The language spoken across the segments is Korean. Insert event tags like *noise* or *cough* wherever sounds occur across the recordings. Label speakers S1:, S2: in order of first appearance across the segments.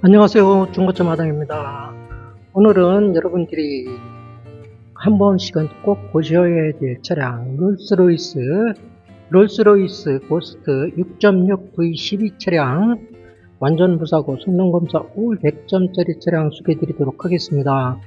S1: 안녕하세요. 중고차 마당입니다. 오늘은 여러분들이 한 번씩은 꼭 보셔야 될 차량 롤스로이스 롤스로이스 고스트 6.6 V12 차량 완전 무사고 성능검사 올 100점짜리 차량 소개해 드리도록 하겠습니다.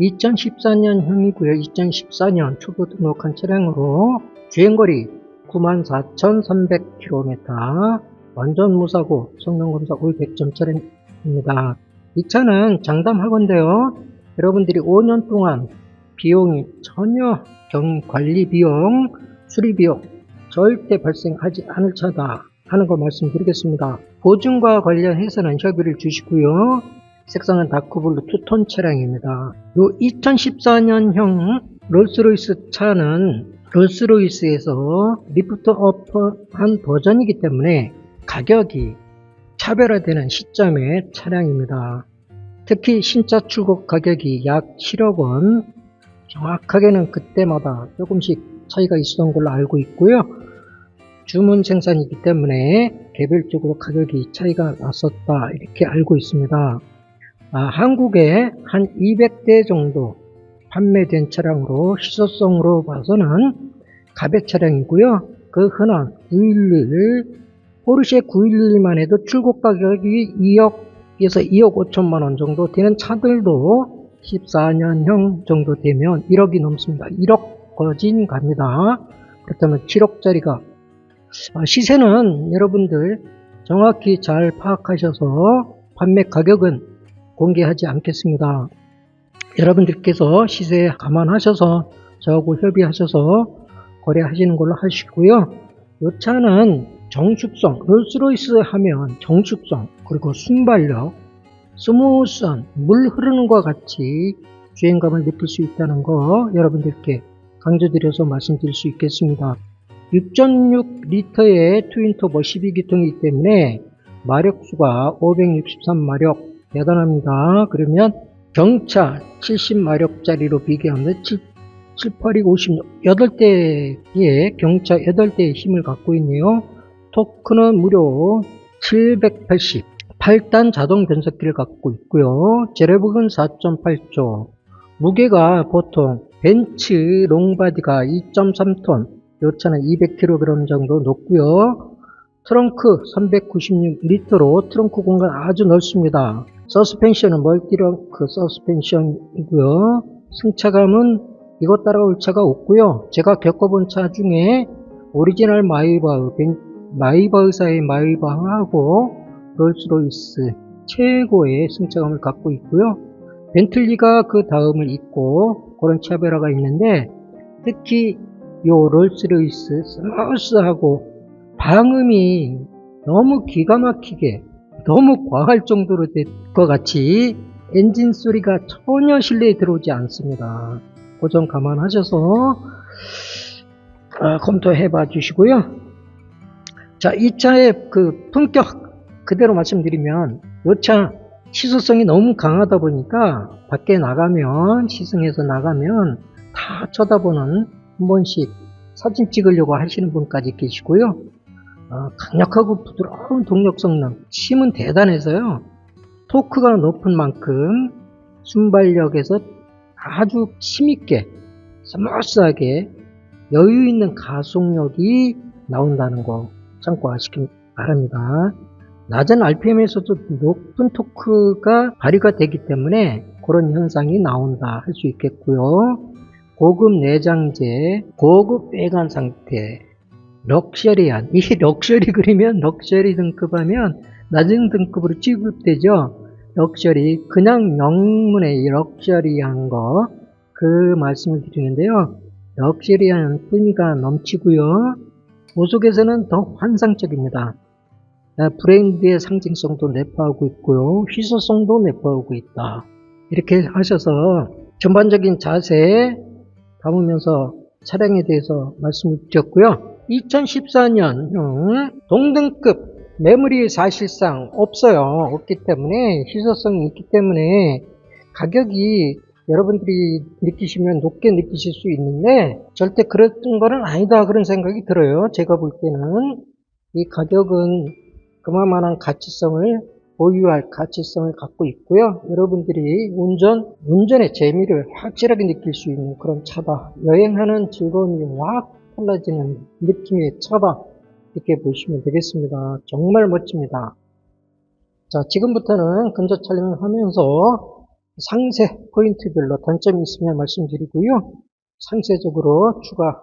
S1: 2014년형이고요. 2014년 초보 등록한 차량으로 주행거리 94,300km 완전 무사고 성능검사 올 100점 차량 입니다. 이 차는 장담하건데요. 여러분들이 5년 동안 비용이 전혀 경 관리 비용, 수리 비용 절대 발생하지 않을 차다 하는 거 말씀드리겠습니다. 보증과 관련해서는 협의를 주시고요. 색상은 다크블루 투톤 차량입니다. 요 2014년형 롤스로이스 차는 롤스로이스에서 리프트 어퍼한 버전이기 때문에 가격이 차별화되는 시점의 차량입니다. 특히 신차 출고 가격이 약 7억 원, 정확하게는 그때마다 조금씩 차이가 있었던 걸로 알고 있고요. 주문 생산이기 때문에 개별적으로 가격이 차이가 났었다 이렇게 알고 있습니다. 아, 한국에 한 200대 정도 판매된 차량으로 시소성으로 봐서는 가백 차량이고요. 그 흔한 911 포르쉐 911만 해도 출고 가격이 2억에서 2억 5천만 원 정도 되는 차들도 14년형 정도 되면 1억이 넘습니다. 1억 거진 갑니다. 그렇다면 7억짜리가 아, 시세는 여러분들 정확히 잘 파악하셔서 판매 가격은 공개하지 않겠습니다. 여러분들께서 시세 감안하셔서 저하고 협의하셔서 거래하시는 걸로 하시고요. 이 차는 정숙성, 롤스로이스 하면 정숙성, 그리고 순발력, 스무스한 물 흐르는 것 같이 주행감을 느낄 수 있다는 거 여러분들께 강조드려서 말씀드릴 수 있겠습니다. 6.6리터의 트윈터보 12기통이기 때문에 마력수가 563마력 대단합니다. 그러면 경차 70마력짜리로 비교하면 7, 7 8이 58대의 경차 8대의 힘을 갖고 있네요. 토크는 무려 780 8단 자동 변속기를 갖고 있고요. 제레복은 4.8조 무게가 보통 벤츠 롱바디가 2.3톤 요 차는 200kg 정도 높고요. 트렁크 396리터로 트렁크 공간 아주 넓습니다. 서스펜션은 멀티렁크 서스펜션이고요. 승차감은 이것 따라 올 차가 없고요. 제가 겪어본 차 중에 오리지널 마이바흐, 마이바흐사의 마이바흐하고 롤스로이스 최고의 승차감을 갖고 있고요. 벤틀리가 그 다음을 잇고 그런 차별화가 있는데 특히 요 롤스로이스 스무스하고 방음이 너무 기가 막히게 너무 과할 정도로 될 것 같이 엔진 소리가 전혀 실내에 들어오지 않습니다. 그점 감안하셔서 아, 검토해 봐 주시고요. 자, 이 차의 그 품격 그대로 말씀드리면 이차 시소성이 너무 강하다 보니까 밖에 나가면 시승해서 나가면 다 쳐다보는 한 번씩 사진 찍으려고 하시는 분까지 계시고요. 어, 강력하고 부드러운 동력 성능, 힘은 대단해서요. 토크가 높은 만큼 순발력에서 아주 힘있게, 스무스하게 여유 있는 가속력이 나온다는 거 참고하시기 바랍니다. 낮은 RPM에서도 높은 토크가 발휘가 되기 때문에 그런 현상이 나온다 할 수 있겠고요. 고급 내장재, 고급 외관 상태, 럭셔리한, 이 럭셔리 그리면 럭셔리 등급하면 낮은 등급으로 취급되죠. 럭셔리, 그냥 영문의 럭셔리한 거, 그 말씀을 드리는데요. 럭셔리한 의미가 넘치고요. 보속에서는 더 환상적입니다. 브랜드의 상징성도 내포하고 있고요. 희소성도 내포하고 있다. 이렇게 하셔서 전반적인 자세 담으면서 차량에 대해서 말씀을 드렸고요. 2014년형 동등급 매물이 사실상 없어요. 없기 때문에 희소성이 있기 때문에 가격이 여러분들이 느끼시면 높게 느끼실 수 있는데 절대 그런 거는 아니다 그런 생각이 들어요. 제가 볼 때는 이 가격은 그만한 가치성을 보유할 가치성을 갖고 있고요. 여러분들이 운전, 운전의 재미를 확실하게 느낄 수 있는 그런 차다. 여행하는 즐거움이 확 달라지는 느낌의 차다. 이렇게 보시면 되겠습니다. 정말 멋집니다. 자, 지금부터는 근접 촬영을 하면서 상세 포인트별로 단점이 있으면 말씀드리고요. 상세적으로 추가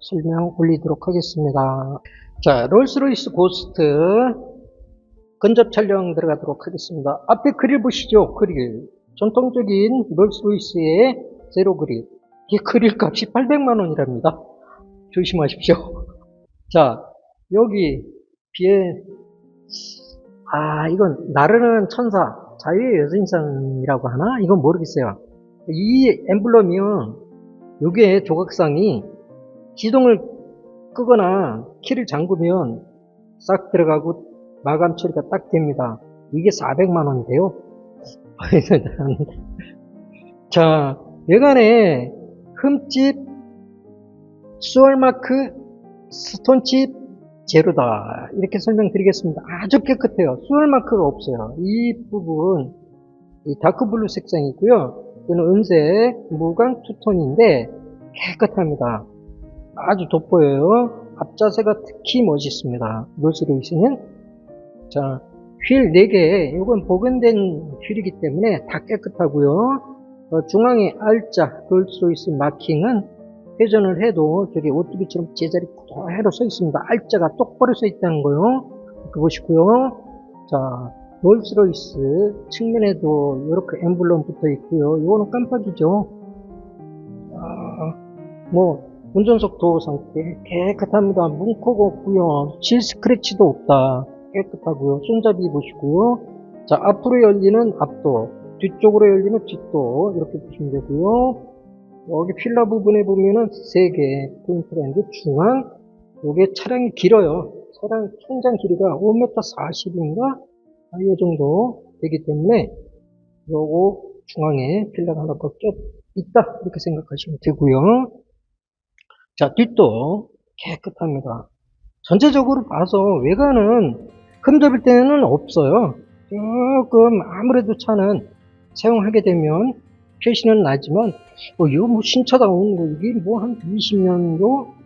S1: 설명 올리도록 하겠습니다. 자, 롤스로이스 고스트 근접 촬영 들어가도록 하겠습니다. 앞에 그릴 보시죠. 그릴. 전통적인 롤스로이스의 제로 그릴. 이 그릴 값이 800만 원이랍니다. 조심하십시오. *laughs* 자, 여기 비에 아, 이건 나르는 천사, 자유의 여신상이라고 하나? 이건 모르겠어요. 이 엠블럼이요. 요게 조각상이 시동을 끄거나 키를 잠그면 싹 들어가고 마감 처리가 딱 됩니다. 이게 400만 원인데요. *laughs* *laughs* 자, 외관에 흠집, 수월마크, 스톤칩, 제로다. 이렇게 설명드리겠습니다. 아주 깨끗해요. 수월 마크가 없어요. 이 부분, 이 다크블루 색상이고요. 이는 은색, 무광 투톤인데 깨끗합니다. 아주 돋보여요. 앞자세가 특히 멋있습니다. 롤스로이스는 자, 휠 4개, 이건 복원된 휠이기 때문에 다 깨끗하고요. 어, 중앙에 R자 롤스로이스 마킹은 회전을 해도 저기 오뚜기처럼 제자리 그대로 서 있습니다. R자가 똑바로 서 있다는 거요. 이렇게 보시고요. 자, 롤스로이스 측면에도 이렇게 엠블럼 붙어 있고요. 이거는 깜빡이죠. 아, 뭐 운전석 도어 상태 깨끗합니다. 문콕 없고요. 실 스크래치도 없다. 깨끗하고요. 손잡이 보시고요. 자, 앞으로 열리는 앞도, 뒤쪽으로 열리는 뒷도 이렇게 보시면 되고요. 여기 필러 부분에 보면은 세개 포인트가 있는데 중앙 요게 차량이 길어요. 차량 총장 길이가 5m 40인가 이 정도 되기 때문에 요거 중앙에 필러가 하나 더 껴 있다 이렇게 생각하시면 되고요. 자 뒷도 깨끗합니다. 전체적으로 봐서 외관은 흠잡을 때는 없어요. 조금 아무래도 차는 사용하게 되면 표시는 나지만 어, 이거 뭐 신차다 오는 거 이게 뭐 한 20년도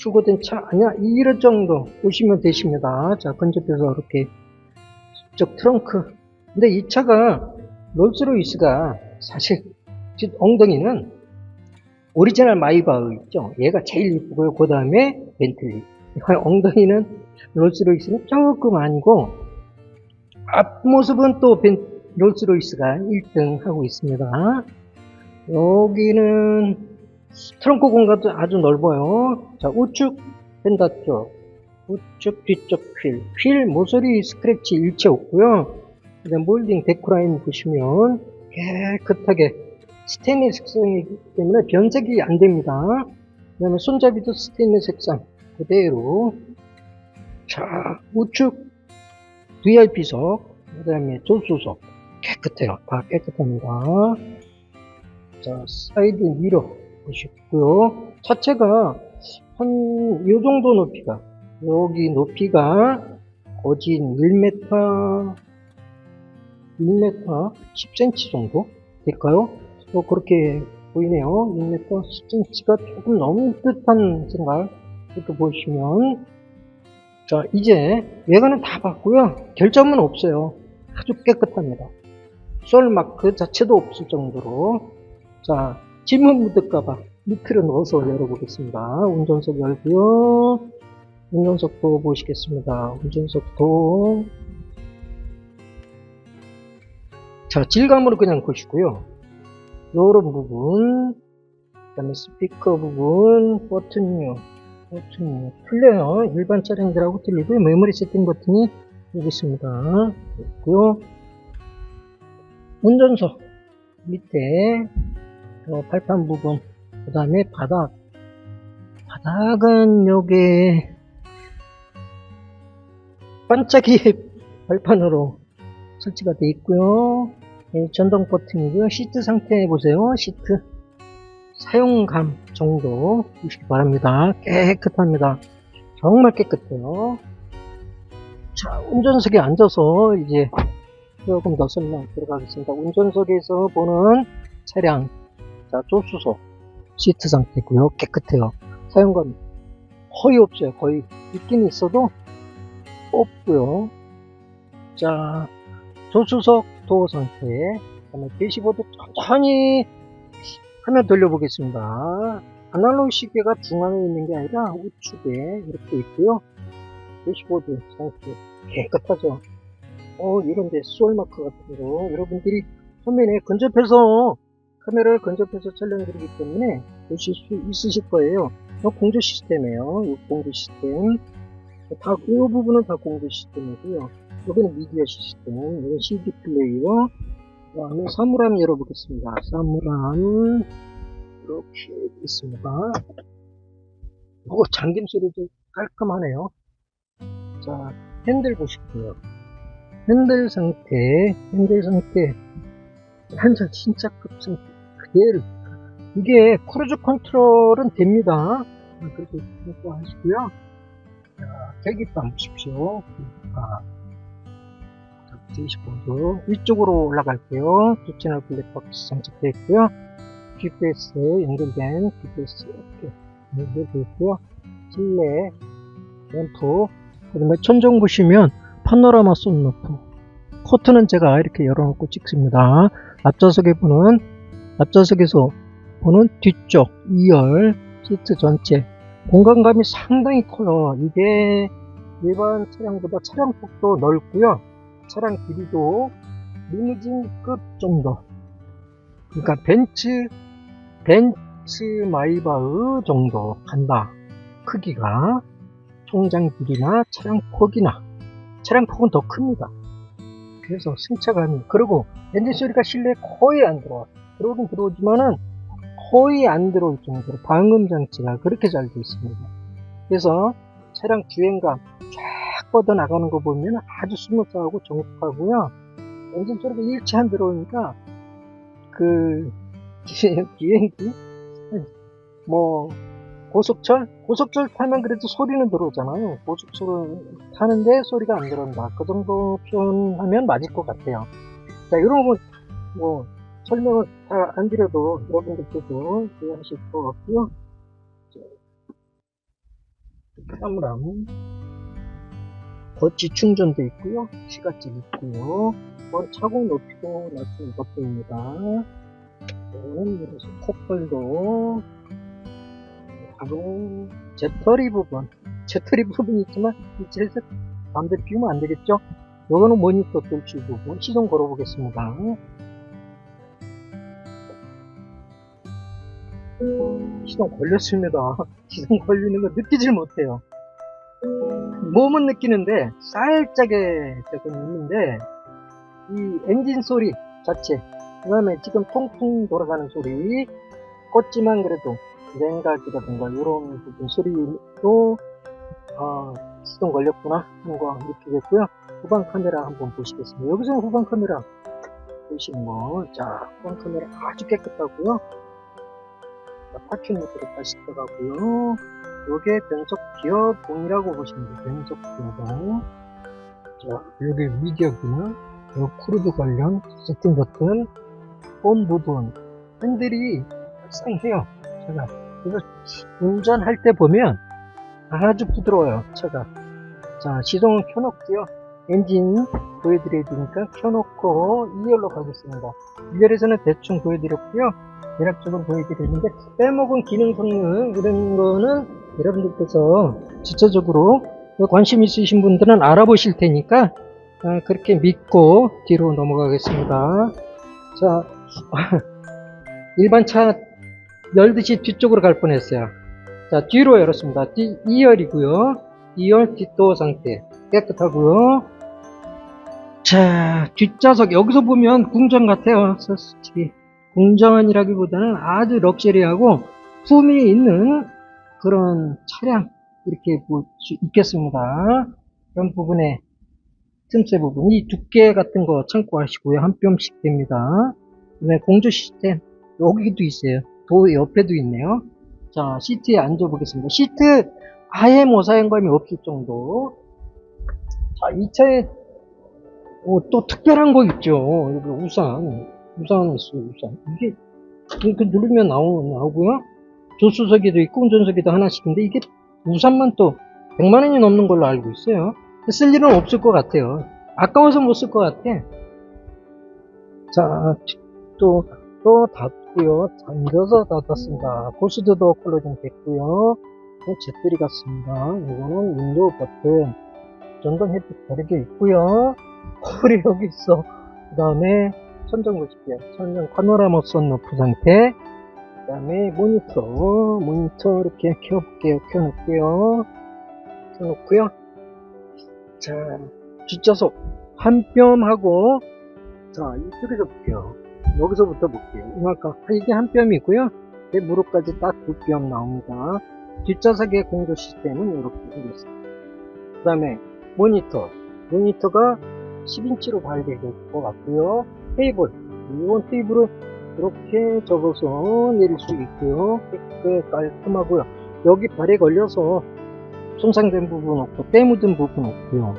S1: 출고된 차 아니야 이럴 정도 보시면 되십니다. 자 근접해서 이렇게 쪽 트렁크 근데 이 차가 롤스로이스가 사실 뒷 엉덩이는 오리지널 마이바흐 있죠. 얘가 제일 이쁘고요. 그 다음에 벤틀리. 엉덩이는 롤스로이스는 조금 아니고 앞모습은 또 벤, 롤스로이스가 1등 하고 있습니다. 여기는 트렁크 공간도 아주 넓어요. 자, 우측 펜다 쪽, 우측 뒤쪽 휠. 휠 모서리 스크래치 일체 없고요. 그다음 몰딩 데코라인 보시면 깨끗하게 스테인리스 색상이기 때문에 변색이 안 됩니다. 그 다음에 손잡이도 스테인리스 색상 그대로. 자, 우측 VIP석, 그 다음에 조수석. 깨끗해요. 다 깨끗합니다. 자, 사이드 미러 보시고요. 차체가 한, 요 정도 높이가, 여기 높이가 거진 1m, 1m 10cm 정도 될까요? 뭐 그렇게 보이네요. 1m 10cm가 조금 넘는 듯한 생각. 이렇게 보시면. 자, 이제 외관은 다 봤고요. 결점은 없어요. 아주 깨끗합니다. 솔 마크 자체도 없을 정도로 자 지문 묻을까봐 밑으로 넣어서 열어보겠습니다. 운전석 열고요. 운전석도 보시겠습니다. 운전석도. 자 질감으로 그냥 보시고요. 요런 부분 그 다음에 스피커 부분 버튼류 버튼류 틀려요. 일반 차량들하고 틀리고요. 메모리 세팅 버튼이 여기 있습니다. 있고요. 운전석 밑에 어, 발판 부분 그 다음에 바닥. 바닥은 요게 반짝이 *laughs* 발판으로 설치가 되어 있고요. 네, 전동 버튼이고요. 시트 상태 보세요. 시트. 사용감 정도 보시기 바랍니다. 깨끗합니다. 정말 깨끗해요. 자 운전석에 앉아서 이제 조금 더 설명 들어가겠습니다. 운전석에서 보는 차량, 자, 조수석, 시트 상태고요. 깨끗해요. 사용감 거의 없어요. 거의 있긴 있어도 없고요. 자, 조수석 도어 상태, 그다음에 대시보드 천천히 화면 돌려보겠습니다. 아날로그 시계가 중앙에 있는 게 아니라 우측에 이렇게 있고요. 대시보드 상태 깨끗하죠. 어, 이런데 수월 마크 같은 거 여러분들이 화면에 근접해서 카메라를 근접해서 촬영드리기 때문에 보실 수 있으실 거예요. 이 공조 시스템이에요. 이 공조 시스템. 다, 이 부분은 다 공조 시스템이고요. 여기는 미디어 시스템, 여기 CD 플레이어, 그 다음에 사물함 열어보겠습니다. 사물함, 이렇게 있습니다. 이거 잠김 소리도 깔끔하네요. 자, 핸들 보실게요. 핸들 상태, 핸들 상태, 한전 진짜 급상 그 대로. 이게 크루즈 컨트롤은 됩니다. 그래서 그거 하시고요. 자, 계기판 보십시오. 계기판. 데이시보드 위쪽으로 올라갈게요. 두 채널 블랙박스 장착되어 있고요. GPS 연결된 GPS 이렇게 연결되어 있고요. 실내 램프 그 다음에 천정 보시면 파노라마 썬루프 커튼은 제가 이렇게 열어놓고 찍습니다. 앞좌석에 보는 앞좌석에서 보는 뒤쪽 2열 시트 전체 공간감이 상당히 커요. 이게 일반 차량보다 차량 폭도 넓고요. 차량 길이도 리무진급 정도. 그러니까 벤츠 벤츠 마이바흐 정도 간다. 크기가 통장 길이나 차량 폭이나 차량 폭은 더 큽니다. 그래서 승차감이 그리고 엔진 소리가 실내에 거의 안 들어와. 들어오긴 들어오지만은 거의 안 들어올 정도로 방음 장치가 그렇게 잘 되어 있습니다. 그래서 차량 주행감 쫙 뻗어 나가는 거 보면 아주 스무스하고 정확하고요. 엔진 소리가 일체 안 들어오니까 그 *laughs* 비행기 뭐 고속철 고속철 타면 그래도 소리는 들어오잖아요. 고속철을 타는데 소리가 안 들어온다. 그 정도 표현하면 맞을 것 같아요. 자 이런 거뭐 설명을 다 안 드려도 여러분들께서 이해하실 것 같고요. 사물함 거치 충전도 있고요. 시가집 있고요. 이건 차고 높이도 낮추는 버튼입니다. 그래서 컵홀더 바로 재터리 부분 재터리 *laughs* 부분이 있지만 이제서 마음대로 비우면 안 되겠죠? 요거는 모니터 돌출 부분 시동 걸어 보겠습니다. 시동 걸렸습니다. *laughs* 시동 걸리는 거 느끼질 못해요. 몸은 느끼는데 살짝의 조금 있는데 이 엔진 소리 자체 그 다음에 지금 통통 돌아가는 소리 껐지만 그래도 냉각이라든가 이런 부분 소리도 어, 시동 걸렸구나 하는 거 느끼겠고요. 후방 카메라 한번 보시겠습니다. 여기서 후방 카메라 보시는 거자 후방 카메라 아주 깨끗하고요. 자, 파킹 모드로 다시 들어가고요. 요게 변속 기어봉이라고 보시면 돼요. 변속 기어봉. 자 여기 미디어 기능 요 크루즈 관련 세팅 버튼 본 부분 핸들이 상해요. 차가. 그래서 운전할 때 보면 아주 부드러워요 차가. 자 시동을 켜놓고요. 엔진 보여드려야 되니까 켜놓고 2열로 가겠습니다 2열에서는 대충 보여드렸고요 대략적으로 보여드렸는데 빼먹은 기능 성능 이런 거는 여러분들께서 지체적으로 관심 있으신 분들은 알아보실 테니까 아, 그렇게 믿고 뒤로 넘어가겠습니다 자 *laughs* 일반 차 열듯이 뒤쪽으로 갈 뻔했어요. 자, 뒤로 열었습니다. 뒤, 2열이고요. 2열 뒷도어 상태 깨끗하고요. 자, 뒷좌석 여기서 보면 궁전 같아요. 솔직히 궁전이라기보다는 아주 럭셔리하고 품이 있는 그런 차량 이렇게 볼 수 있겠습니다. 이런 부분에 틈새 부분 이 두께 같은 거 참고하시고요. 한 뼘씩 됩니다. 그다음에 공조 시스템 여기도 있어요. 도 옆에도 있네요. 자, 시트에 앉아 보겠습니다. 시트 아예 모사양감이 없을 정도. 자, 이 차에 어, 또 특별한 거 있죠. 여기 우산. 우산 있어요, 우산. 이게, 이렇게 누르면 나오, 나오고요. 조수석에도 있고, 운전석에도 하나씩인데, 이게 우산만 또 100만 원이 넘는 걸로 알고 있어요. 쓸 일은 없을 것 같아요. 아까워서 못 쓸 것 같아. 자, 또, 또 닫고요. 잠겨서 닫았습니다. 보스드도 클로징 됐고요. 또 잿들이 같습니다. 이거는 윈도우 버튼. 전동 햇빛 다르게 있고요. 홀이 여기 있어. 그 다음에 천정 보실게요. 천정 파노라마 선루프 상태. 그 다음에 모니터. 모니터 이렇게 켜볼게요. 켜놓고요. 켜놓고요. 자, 뒷좌석 한 뼘하고 자 이쪽에서 볼게요. 여기서부터 볼게요. 이만큼 이게 한 뼘이고요. 내 무릎까지 딱 두 뼘 나옵니다. 뒷좌석의 공조 시스템은 이렇게 생겼습니다. 그 다음에 모니터. 모니터가 10인치로 발되어 있을 것 같고요. 테이블. 이건 테이블을 이렇게 접어서 내릴 수 있고요. 깨끗 깔끔하고요. 여기 발에 걸려서 손상된 부분 없고 때 묻은 부분 없고요.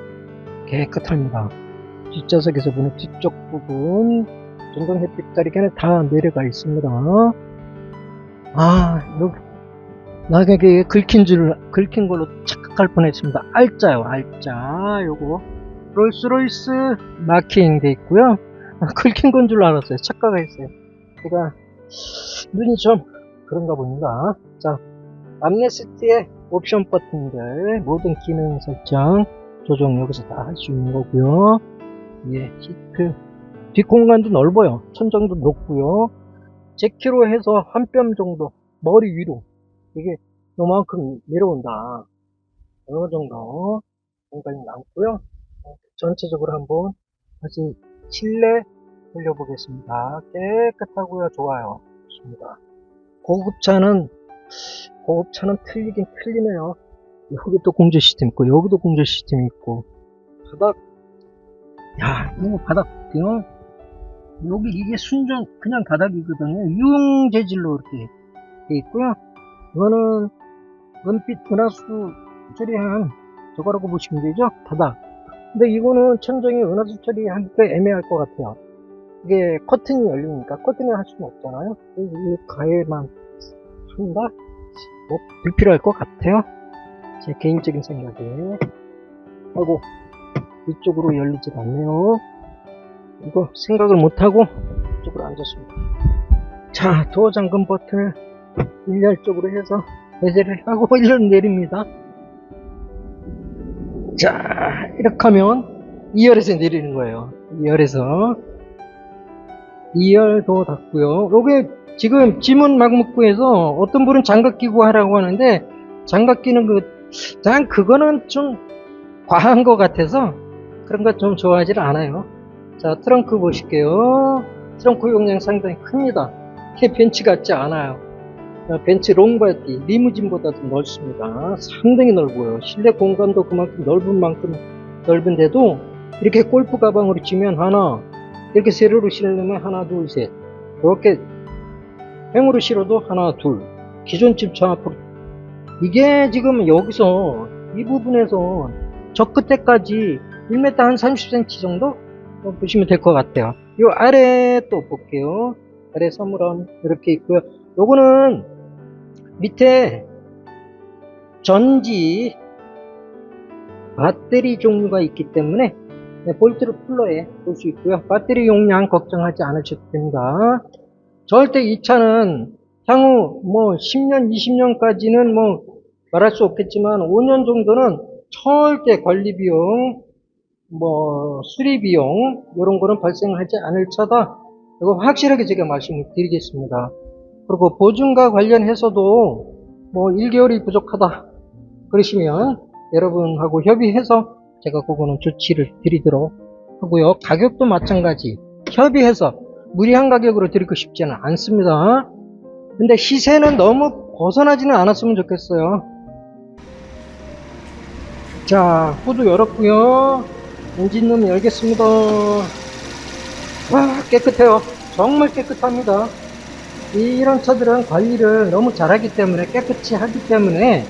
S1: 깨끗합니다. 뒷좌석에서 보는 뒤쪽 부분 전동 햇빛 다리에는 다 내려가 있습니다. 아, 여기 나에게 긁힌 줄 긁힌 걸로 착각할 뻔했습니다. 알짜요, 알짜. 요거 롤스로이스 마킹 돼 있고요. 아, *laughs* 긁힌 건 줄 알았어요. 착각했어요. 제가 눈이 좀 그런가 봅니다. 자, 암레스트의 옵션 버튼들 모든 기능 설정 조정 여기서 다 할 수 있는 거고요. 예, 시트 뒷공간도 넓어요. 천정도 높고요. 제키로 해서 한 뼘 정도 머리 위로 이게 요만큼 내려온다. 어느 정도 공간이 남고요. 어, 전체적으로 한번 다시 실내 돌려보겠습니다. 깨끗하고요. 좋아요. 좋습니다. 고급차는 고급차는 틀리긴 틀리네요. 여기 또 공조 시스템 있고 여기도 공조 시스템이 있고 바닥 야 이거 바닥 볼게요. 여기 이게 순정 그냥 바닥이거든요. 유흥 재질로 이렇게 돼 있고요. 이거는 은빛 은하수 처리한 저거라고 보시면 되죠. 바닥. 근데 이거는 천정이 은하수 처리하기가 애매할 것 같아요. 이게 커튼이 열리니까 커튼을 할 수는 없잖아요. 이 가해만 한다? 뭐 불필요할 것 같아요. 제 개인적인 생각에. 하고 이쪽으로 열리질 않네요. 이거 생각을 못하고 이쪽으로 앉았습니다. 자, 도어 잠금 버튼을 일렬적으로 해서 배제를 하고 *laughs* 일렬 내립니다. 자, 이렇게 하면 2열에서 내리는 거예요. 2열에서 2열도 닫고요. 요게 지금 지문 막목구에서 어떤 분은 장갑 끼고 하라고 하는데 장갑 끼는 그, 난 그거는 좀 과한 것 같아서 그런 거 좀 좋아하지 않아요. 자, 트렁크 보실게요. 트렁크 용량 상당히 큽니다. 이게 벤츠 같지 않아요. 자, 벤츠 롱바디, 리무진보다 도 넓습니다. 상당히 넓어요. 실내 공간도 그만큼 넓은 만큼 넓은데도 이렇게 골프 가방으로 치면 하나, 이렇게 세로로 실으면 하나, 둘, 셋. 이렇게 횡으로 실어도 하나, 둘. 기존 집차 앞으로. 이게 지금 여기서 이 부분에서 저 끝에까지 1m 한 30cm 정도 어, 보시면 될 것 같아요. 이 아래 또 볼게요. 아래 선물함 이렇게 있고요. 요거는 밑에 전지 배터리 종류가 있기 때문에 네, 볼트를 풀러에 볼 수 있고요. 배터리 용량 걱정하지 않으셔도 됩니다. 절대 이 차는 향후 뭐 10년, 20년까지는 뭐 말할 수 없겠지만 5년 정도는 절대 관리 비용, 뭐 수리 비용 이런 거는 발생하지 않을 차다. 이거 확실하게 제가 말씀을 드리겠습니다. 그리고 보증과 관련해서도 뭐 1개월이 부족하다 그러시면 여러분하고 협의해서 제가 그거는 조치를 드리도록 하고요. 가격도 마찬가지 협의해서 무리한 가격으로 드리고 싶지는 않습니다. 근데 시세는 너무 벗어나지는 않았으면 좋겠어요. 자, 후드 열었고요. 엔진룸 열겠습니다. 와, 깨끗해요. 정말 깨끗합니다. 이런 차들은 관리를 너무 잘하기 때문에 깨끗이 하기 때문에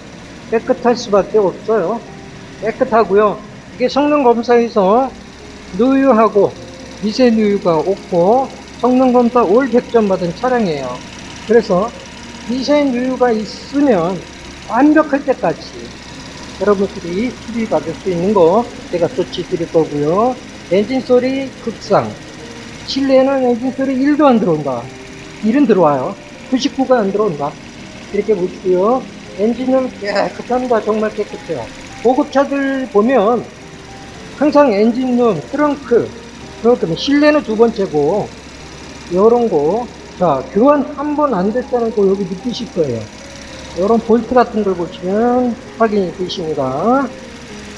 S1: 깨끗할 수밖에 없어요. 깨끗하고요. 이게 성능 검사에서 누유하고 미세 누유가 없고 성능 검사 올 100점 받은 차량이에요. 그래서 미세 누유가 있으면 완벽할 때까지 여러분들이 수리 받을 수 있는 거 제가 조치 드릴 거고요. 엔진 소리 극상. 실내에는 엔진 소리 1도 안 들어온다. 1은 들어와요. 99가 안 들어온다. 이렇게 보시고요. 엔진은 깨끗합니다. 정말 깨끗해요. 고급차들 보면 항상 엔진룸, 트렁크, 그렇다면 실내는 두 번째고 요런 거, 자 교환 한 번 안 됐다는 거 여기 느끼실 거예요. 요런 볼트 같은 걸 보시면 확인이 되십니다.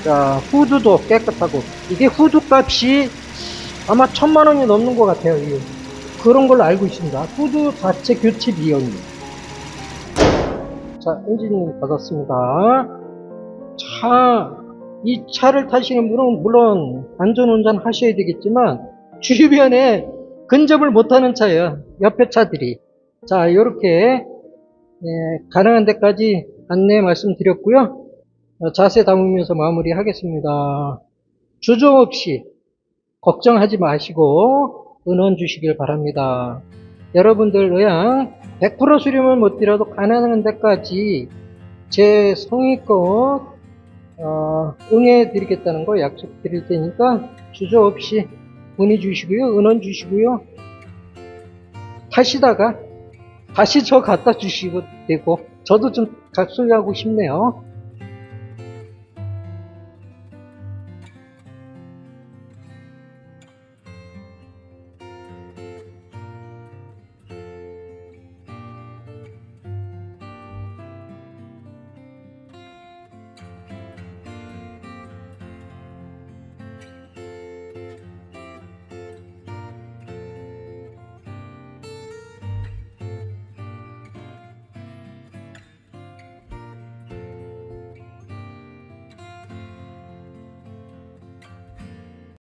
S1: 자 후드도 깨끗하고 이게 후드 값이 아마 천만 원이 넘는 것 같아요. 이 그런 걸로 알고 있습니다. 후드 자체 교체 비용이. 자 엔진 받았습니다. 차, 이 차를 타시는 분은 물론 안전운전 하셔야 되겠지만 주변에 근접을 못하는 차예요. 옆에 차들이. 자, 이렇게 가능한 데까지 안내 말씀드렸고요. 어, 자세 담으면서 마무리하겠습니다. 주저 없이 걱정하지 마시고 은원 주시길 바랍니다. 여러분들 그냥 100% 수리만 못드려도 가능한 데까지 제 성의껏 어, 응해 드리겠다는 거 약속 드릴 테니까 주저 없이 문의 주시고요 은원 주시고요. 타시다가 다시 저 갖다 주시고 되고 저도 좀 각소하고 싶네요